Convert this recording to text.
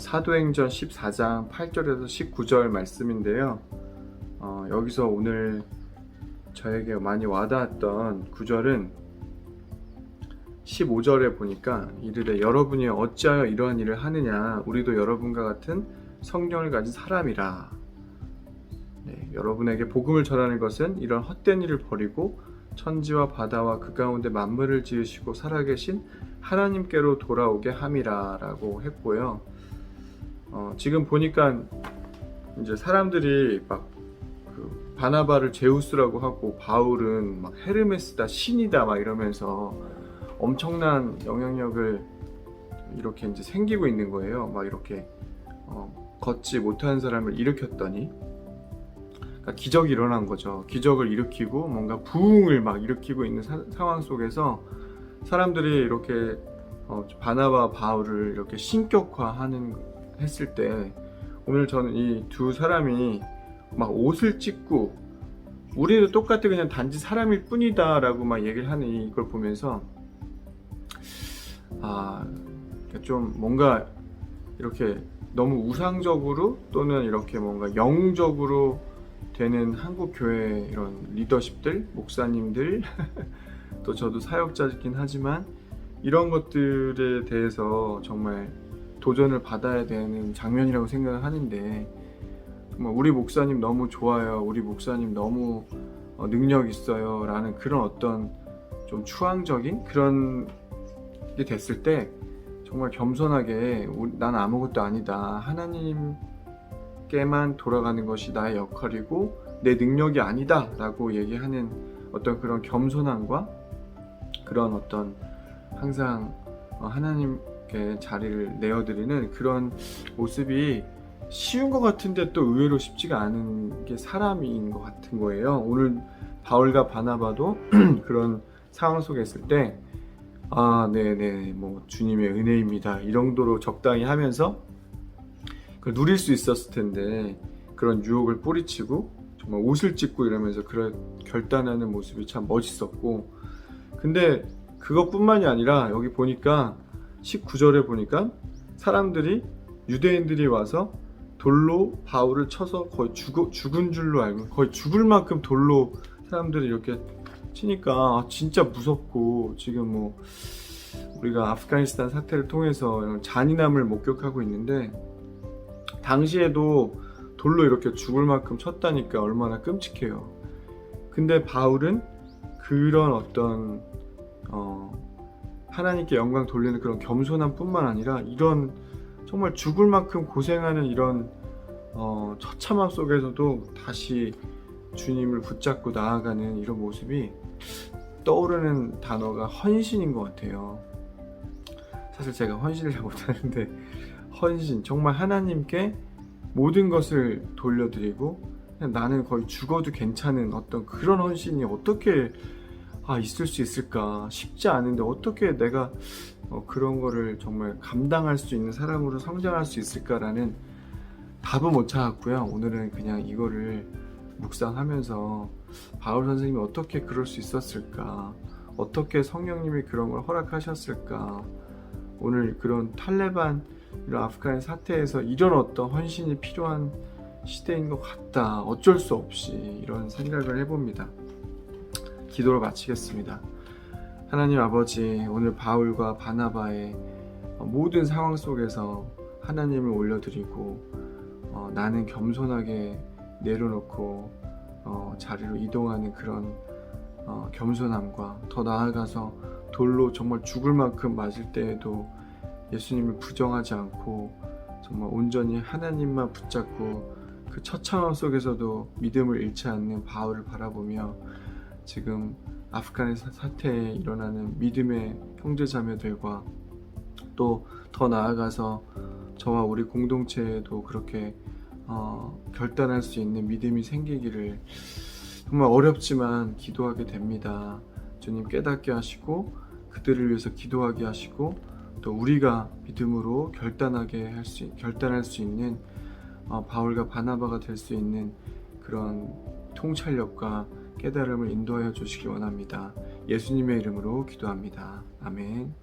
사도행전 14장 8절에서 19절 말씀인데요. 어, 여기서 오늘 저에게 많이 와닿았던 구절은 15절에 보니까 이르되 여러분이 어찌하여 이러한 일을 하느냐 우리도 여러분과 같은 성령을 가진 사람이라 네, 여러분에게 복음을 전하는 것은 이런 헛된 일을 버리고 천지와 바다와 그 가운데 만물을 지으시고 살아계신 하나님께로 돌아오게 함이라라고 했고요. 어, 지금 보니까 이제 사람들이 막 그 바나바를 제우스라고 하고 바울은 막 헤르메스다 신이다 막 이러면서 엄청난 영향력을 이렇게 이제 생기고 있는 거예요. 막 이렇게 어, 걷지 못하는 사람을 일으켰더니 그러니까 기적이 일어난 거죠. 기적을 일으키고 뭔가 부흥을 막 일으키고 있는 사- 상황 속에서 사람들이 이렇게 어, 바나바 바울을 이렇게 신격화하는 했을 때 오늘 저는 이 두 사람이 막 옷을 찢고 우리도 똑같이 그냥 단지 사람일 뿐이다라고 막 얘기를 하는 이걸 보면서 아 좀 뭔가 이렇게 너무 우상적으로 또는 이렇게 뭔가 영웅적으로 되는 한국 교회 이런 리더십들, 목사님들 또 저도 사역자이긴 하지만 이런 것들에 대해서 정말 도전을 받아야 되는 장면이라고 생각을 하는데 정말 우리 목사님 너무 좋아요. 우리 목사님 너무 어, 능력 있어요. 라는 그런 어떤 좀 추앙적인 그런 게 됐을 때 정말 겸손하게 난 아무것도 아니다. 하나님께만 돌아가는 것이 나의 역할이고 내 능력이 아니다. 라고 얘기하는 어떤 그런 겸손함과 그런 어떤 항상 어, 하나님 께 자리를 내어드리는 그런 모습이 쉬운 것 같은데 또 의외로 쉽지가 않은 게 사람인 것 같은 거예요. 오늘 바울과 바나바도 그런 상황 속에 있을 때, 아, 네네, 뭐, 주님의 은혜입니다. 이 정도로 적당히 하면서 그걸 누릴 수 있었을 텐데, 그런 유혹을 뿌리치고, 정말 옷을 찢고 이러면서 그런 결단하는 모습이 참 멋있었고, 근데 그것뿐만이 아니라 여기 보니까 19절에 보니까 사람들이 유대인들이 와서 돌로 바울을 쳐서 거의 죽어, 죽은 줄로 알고 거의 죽을 만큼 돌로 사람들이 이렇게 치니까 아, 진짜 무섭고 지금 뭐 우리가 아프가니스탄 사태를 통해서 이런 잔인함을 목격하고 있는데 당시에도 돌로 이렇게 죽을 만큼 쳤다니까 얼마나 끔찍해요. 근데 바울은 그런 어떤 어, 하나님께 영광 돌리는 그런 겸손함 뿐만 아니라 이런 정말 죽을 만큼 고생하는 이런 어, 처참함 속에서도 다시 주님을 붙잡고 나아가는 이런 모습이 떠오르는 단어가 헌신인 것 같아요. 사실 제가 헌신을 잘 못하는데 헌신 정말 하나님께 모든 것을 돌려드리고 나는 거의 죽어도 괜찮은 어떤 그런 헌신이 어떻게 아 있을 수 있을까 쉽지 않은데 어떻게 내가 어, 그런 거를 정말 감당할 수 있는 사람으로 성장할 수 있을까라는 답은 못 찾았고요. 오늘은 그냥 이거를 묵상하면서 바울 선생님이 어떻게 그럴 수 있었을까? 어떻게 성령님이 그런 걸 허락하셨을까? 오늘 그런 탈레반 이런 아프간 사태에서 이런 어떤 헌신이 필요한 시대인 것 같다. 어쩔 수 없이 이런 생각을 해봅니다. 기도로 마치겠습니다. 하나님 아버지, 오늘 바울과 바나바의 모든 상황 속에서 하나님을 올려드리고 어, 나는 겸손하게 내려놓고 어, 자리로 이동하는 그런 어, 겸손함과 더 나아가서 돌로 정말 죽을 만큼 맞을 때에도 예수님을 부정하지 않고 정말 온전히 하나님만 붙잡고 그 처참함 속에서도 믿음을 잃지 않는 바울을 바라보며 지금 아프간의 사- 사태에 일어나는 믿음의 형제자매들과 또 더 나아가서 저와 우리 공동체에도 그렇게 어, 결단할 수 있는 믿음이 생기기를 정말 어렵지만 기도하게 됩니다. 주님 깨닫게 하시고 그들을 위해서 기도하게 하시고 또 우리가 믿음으로 결단하게 할 수 결단할 수 있는 어, 바울과 바나바가 될 수 있는 그런 통찰력과 깨달음을 인도하여 주시기 원합니다. 예수님의 이름으로 기도합니다. 아멘.